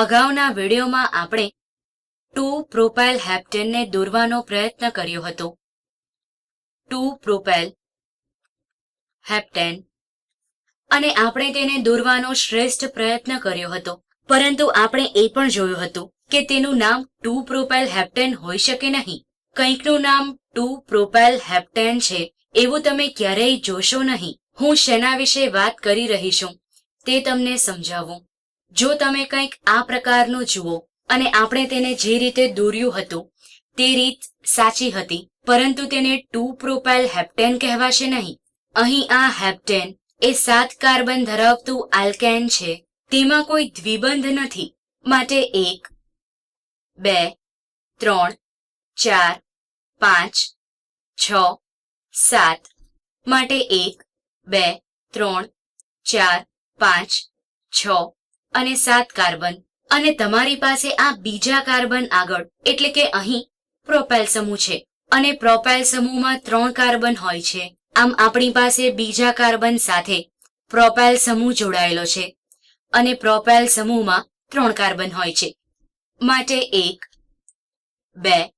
અગાઉના વિડીયોમાં આપણે ટુ પ્રોપાઇલ હેપ્ટેનને દોરવાનો પ્રયત્ન કર્યો હતો. Two propyl heptane. અને આપણે તેને દોરવાનો શ્રેષ્ઠ પ્રયત્ન કર્યો હતો. પરંતુ આપણે એ પણ જોયું હતું કે તેનું નામ ટુ પ્રોપાઇલ હેપ્ટેન હોઈ શકે નહીં. કંઈકનું નામ ટુ પ્રોપાઇલ હેપ્ટેન છે, એવું તમે ક્યારેય જોશો નહીં. હું શેના વિશે વાત કરી રહી છું, તે તમને સમજાવું. જો તમે કંઈક આ પ્રકારનું જુઓ અને આપણે તેને જે રીતે દોર્યું હતું, તે રીત સાચી હતી, પરંતુ તેને ટુ પ્રોપાઇલ હેપ્ટેન કહેવાશે નહીં. અહીં આ હેપ્ટેન એ સાત કાર્બન ધરાવતું આલ્કેન છે, તેમાં કોઈ દ્વિબંધ નથી, માટે એક, બે, ત્રણ, ચાર, પાંચ, છ, સાત, માટે એક, બે, ત્રણ, ચાર, પાંચ, છ અને સાત કાર્બન. અને તમારી પાસે આ બીજા કાર્બન આગળ, એટલે કે અહીં પ્રોપાઇલ સમૂહ છે. અને પ્રોપાઇલ સમૂહમાં ત્રણ કાર્બન હોય છે. આમ આપણી પાસે બીજા કાર્બન સાથે પ્રોપાઇલ સમૂહ જોડાયેલો છે. અને પ્રોપાઇલ સમૂહમાં ત્રણ કાર્બન હોય છે. માટે એક, બે,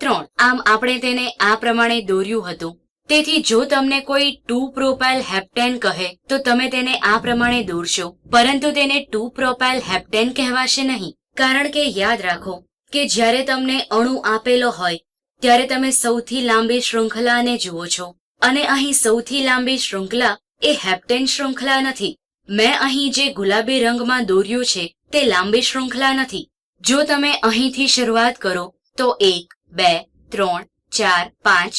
ત્રણ. આમ આપણે તેને આ પ્રમાણે દોર્યું હતું. તેથી જો તમને કોઈ ટુ પ્રોપાઇલ હેપ્ટેન કહે, તો તમે તેને આ પ્રમાણે દોરશો. પરંતુ તેને ટુ પ્રોપાઇલ હેપ્ટેન કહેવાશે નહીં. કારણ કે યાદ રાખો કે જ્યારે તમને અણુ આપેલો હોય, ત્યારે તમે સૌથી લાંબી શૃંખલાને જુઓ છો. અને અહીં સૌથી લાંબી શૃંખલા એ હેપ્ટેન શૃંખલા નથી. મેં અહીં જે ગુલાબી રંગમાં દોર્યું છે, તે લાંબી શૃંખલા નથી. જો તમે અહીંથી શરૂઆત કરો, તો એક, બે, ત્રણ, ચાર, પાંચ,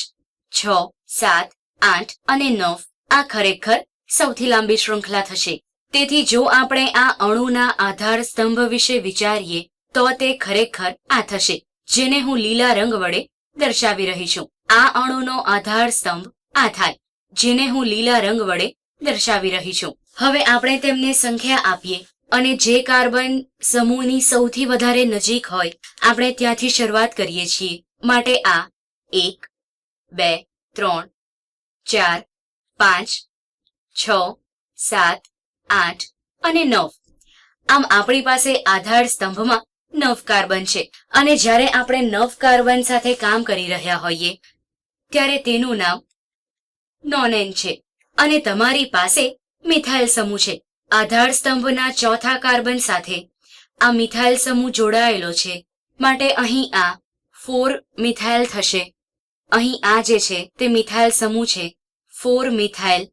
છ સાત, આઠ અને નવ આ ખરેખર સૌથી લાંબી શૃંખલા થશે. તેથી જો આપણે આ અણુના આધાર સ્તંભ વિશે વિચારીએ, તો તે ખરેખર આ થશે, જેને હું લીલા રંગ વડે દર્શાવી રહી છું. આ અણુનો આધાર સ્તંભ આ થાય, જેને હું લીલા રંગ વડે દર્શાવી રહી છું. હવે આપણે તેમને સંખ્યા આપીએ, અને જે કાર્બન સમૂહની સૌથી વધારે નજીક હોય, આપણે ત્યાંથી શરૂઆત કરીએ છીએ. માટે આ એક, બે ત્રણ, ચાર, પાંચ, છ, સાત, આઠ અને નવ. આમ આપણી પાસે આધાર સ્તંભમાં નવ કાર્બન છે અને જ્યારે આપણે નવ કાર્બન સાથે કામ કરી રહ્યા હોઈએ, ત્યારે તેનું નામ નોનેન છે અને તમારી પાસે મિથાઇલ સમૂહ છે. આધાર સ્તંભના ચોથા કાર્બન સાથે આ મિથાઇલ સમૂહ જોડાયેલો છે. માટે અહીં આ ફોર મિથાઇલ થશે. અહીં આ જે છે તે મિથાઇલ સમૂહ છે. ફોર મિથાઇલ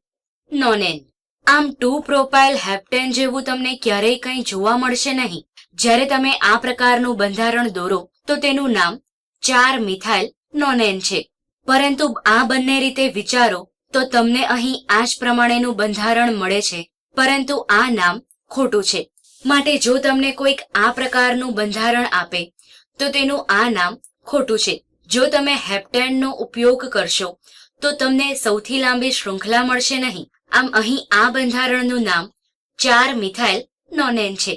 નોનેન આમ ટુ પ્રોપાઇલ હેપ્ટેન જેવું તમને ક્યારેય કંઈ જોવા મળશે નહીં. જ્યારે તમે આ પ્રકારનું બંધારણ દોરો, તો તેનું નામ ચાર મિથાઇલ નોનેન છે. પરંતુ આ બંને રીતે વિચારો, તો તમને અહીં આ જ પ્રમાણેનું બંધારણ મળે છે. પરંતુ આ નામ ખોટું છે. માટે જો તમને કોઈક આ પ્રકારનું બંધારણ આપે, તો તેનું આ નામ ખોટું છે. જો તમે હેપ્ટેનનો ઉપયોગ કરશો, તો તમને સૌથી લાંબી શૃંખલા મળશે નહીં. આમ અહીં આ બંધારણનું નામ ચાર મિથાઇલ નોનેન છે.